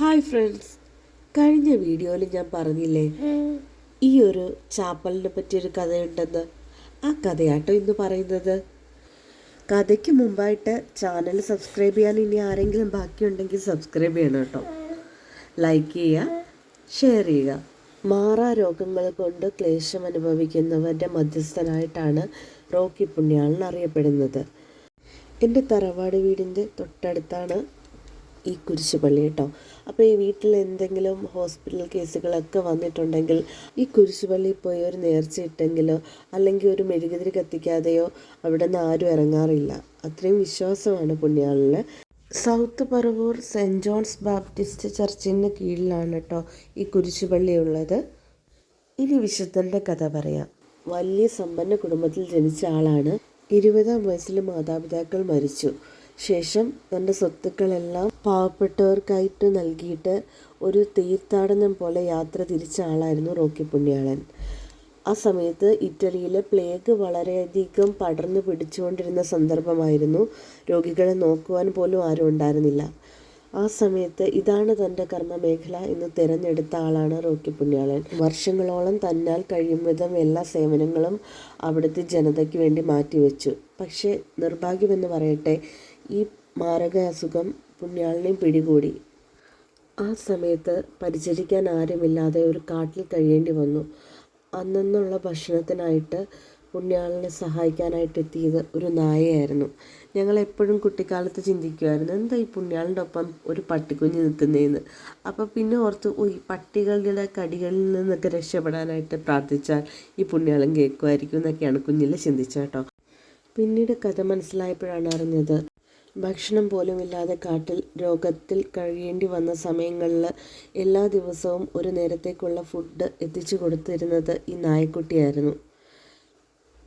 Hi friends കഴിഞ്ഞ വീഡിയോയിൽ ഞാൻ പറഞ്ഞില്ലേ? ഈ ഒരു ചാപ്പലിനെ പറ്റിയൊരു കഥയുണ്ടെന്ന്. ആ കഥയാട്ടോ ഇന്ന് പറയുന്നത്. കഥയ്ക്ക് മുമ്പായിട്ട് ചാനൽ സബ്സ്ക്രൈബ് ചെയ്യാൻ ഇനി ആരെങ്കിലും ബാക്കിയുണ്ടെങ്കിൽ സബ്സ്ക്രൈബ് ചെയ്യണം കേട്ടോ. ലൈക്ക് ചെയ്യുക ഷെയർ ചെയ്യുക. മാറാ രോഗങ്ങൾ കൊണ്ട് ക്ലേശം അനുഭവിക്കുന്നവരുടെ മധ്യസ്ഥനായിട്ടാണ് റോക്കി പുണ്യാളൻ അറിയപ്പെടുന്നത് എന്റെ തറവാട് വീടിന്റെ തൊട്ടടുത്താണ് ഈ കുരിശുപള്ളി കേട്ടോ. അപ്പോൾ ഈ വീട്ടിൽ എന്തെങ്കിലും ഹോസ്പിറ്റൽ കേസുകളൊക്കെ വന്നിട്ടുണ്ടെങ്കിൽ ഈ കുരിശുപള്ളിയിൽ പോയി ഒരു നേർച്ച ഇട്ടെങ്കിലോ അല്ലെങ്കിൽ ഒരു മെഴുകുതിരി കത്തിക്കാതെയോ അവിടെ നിന്ന് ആരും ഇറങ്ങാറില്ല. അത്രയും വിശ്വാസമാണ് പുണ്യാളിൽ. South Paravur saint John's Baptist ചർച്ചിന് കീഴിലാണ് കേട്ടോ ഈ കുരിശുപള്ളി ഉള്ളത്. ഇനി വിശുദ്ധന്റെ കഥ പറയാം. വലിയ സമ്പന്ന കുടുംബത്തിൽ ജനിച്ച ആളാണ്. ഇരുപതാം വയസ്സിൽ മാതാപിതാക്കൾ മരിച്ചു. ശേഷം തന്റെ സ്വത്തുക്കളെല്ലാം പാവപ്പെട്ടവർക്കായിട്ട് നൽകിയിട്ട് ഒരു തീർത്ഥാടനം പോലെ യാത്ര തിരിച്ച ആളായിരുന്നു റോക്കി പുണ്യാളൻ. ആ സമയത്ത് ഇറ്റലിയിലെ പ്ലേഗ് വളരെയധികം പടർന്നു പിടിച്ചുകൊണ്ടിരുന്ന സന്ദർഭമായിരുന്നു രോഗികളെ നോക്കുവാൻ പോലും ആരും ഉണ്ടായിരുന്നില്ല. ആ സമയത്ത് ഇതാണ് തന്റെ കർമ്മമേഖല എന്ന് തിരഞ്ഞെടുത്ത ആളാണ് റോക്കി പുണ്യാളൻ. വർഷങ്ങളോളം തന്നാൽ കഴിയും വിധം എല്ലാ സേവനങ്ങളും അവിടുത്തെ ജനതയ്ക്ക് വേണ്ടി മാറ്റിവെച്ചു. പക്ഷേ നിർഭാഗ്യമെന്ന് പറയട്ടെ ഈ മാരക അസുഖം പുണ്യാളിനെയും പിടികൂടി. ആ സമയത്ത് പരിചരിക്കാൻ ആരുമില്ലാതെ ഒരു കാട്ടിൽ കഴിയേണ്ടി വന്നു. അന്നുള്ള ഭക്ഷണത്തിനായിട്ട് പുണ്യാളിനെ സഹായിക്കാനായിട്ട് എത്തിയത് ഒരു നായയായിരുന്നു. ഞങ്ങൾ എപ്പോഴും കുട്ടിക്കാലത്ത് ചിന്തിക്കുമായിരുന്നു എന്താ ഈ പുണ്യാളിന്റെ ഒപ്പം ഒരു പട്ടിക്കുഞ്ഞ് നിൽക്കുന്നതെന്ന് അപ്പോൾ പിന്നെ ഓർത്ത് ഈ പട്ടികളുടെ കടികളിൽ നിന്നൊക്കെ രക്ഷപ്പെടാനായിട്ട് പ്രാർത്ഥിച്ചാൽ ഈ പുണ്യാളം കേൾക്കുമായിരിക്കും എന്നൊക്കെയാണ് കുഞ്ഞിൽ ചിന്തിച്ചത് കേട്ടോ. പിന്നീട് കഥ മനസ്സിലായപ്പോഴാണ് അറിഞ്ഞത് ഭക്ഷണം പോലുമില്ലാതെ കാട്ടിൽ രോഗത്തിൽ കഴിയേണ്ടി വന്ന സമയങ്ങളിൽ എല്ലാ ദിവസവും ഒരു നേരത്തേക്കുള്ള ഫുഡ് എത്തിച്ചു കൊടുത്തിരുന്നത് ഈ നായക്കുട്ടിയായിരുന്നു.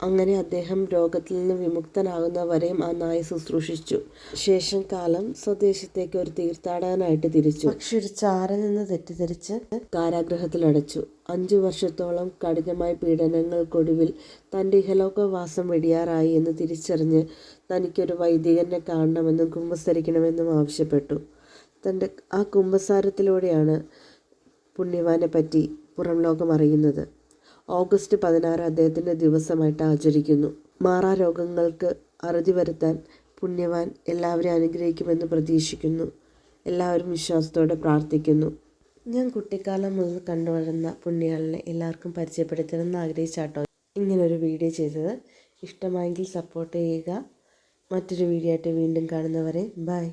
അങ്ങനെ അദ്ദേഹം രോഗത്തിൽ നിന്ന് വിമുക്തനാകുന്നവരെയും ആ നായ ശുശ്രൂഷിച്ചു. ശേഷം കാലം സ്വദേശത്തേക്ക് ഒരു തീർത്ഥാടകനായിട്ട് തിരിച്ചു. പക്ഷെ ഒരു ചാര നിന്ന് തെറ്റിദ്ധരിച്ച് കാരാഗ്രഹത്തിലടച്ചു അഞ്ചു വർഷത്തോളം കഠിനമായ പീഡനങ്ങൾക്കൊടുവിൽ തന്റെ ഇഹലോകവാസം വെടിയാറായി എന്ന് തിരിച്ചറിഞ്ഞ് തനിക്കൊരു വൈദികനെ കാണണമെന്നും കുമ്പസരിക്കണമെന്നും ആവശ്യപ്പെട്ടു. തന്റെ ആ കുമ്പസാരത്തിലൂടെയാണ് പുണ്യവാനെ പറ്റി പുറം ലോകം അറിയുന്നത്. ഓഗസ്റ്റ് പതിനാറ് അദ്ദേഹത്തിന്റെ ദിവസമായിട്ട് ആചരിക്കുന്നു. മാറാ രോഗങ്ങൾക്ക് അറുതി വരുത്താൻ പുണ്യവാൻ എല്ലാവരെയും അനുഗ്രഹിക്കുമെന്ന് പ്രതീക്ഷിക്കുന്നു. എല്ലാവരും വിശ്വാസത്തോടെ പ്രാർത്ഥിക്കുന്നു. ഞാൻ കുട്ടിക്കാലം മുതൽ കണ്ടുവരുന്ന പുണ്യാളിനെ എല്ലാവർക്കും പരിചയപ്പെടുത്തണമെന്ന് ആഗ്രഹിച്ചാട്ടോ ഇങ്ങനൊരു വീഡിയോ ചെയ്തത്. ഇഷ്ടമായെങ്കിൽ സപ്പോർട്ട് ചെയ്യുക. മറ്റൊരു വീഡിയോ ആയിട്ട് വീണ്ടും കാണുന്നവരെ ബൈ